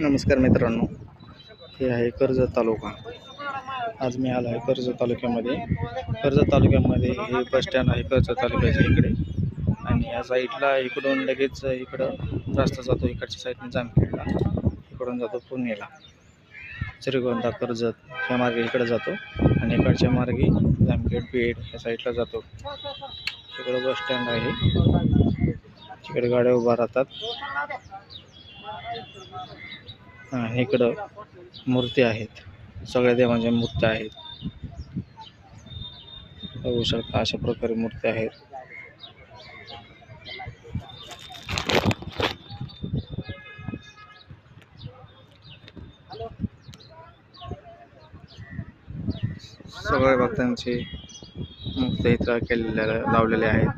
नमस्कार मित्रांनो. हे आहे कर्जत तालुका. आज मी आलो आहे कर्जत तालुक्यामध्ये. कर्जत तालुक्यामध्ये हे बस स्टँड आहे कर्जत तालुक्याच्या इकडे. आणि या साईडला इकडून लगेच इकडं रस्ता जातो. इकडच्या साईडने जामखेडला. इकडून जातो पुणेला. श्रीगोंदा कर्जत ह्या मार्गे इकडे जातो. आणि इकडच्या मार्गे जामखेड बीड या साईडला जातो. इकडं बस स्टँड आहे. तिकडे गाड्या उभा राहतात. आणि इकडं मूर्ती आहेत. सगळ्या देवांच्या मूर्त्या आहेत. बघू शकता अशा प्रकारे मूर्त्या आहेत. सगळ्या भक्तांची मूर्ती इथं केलेल्या लावलेल्या आहेत.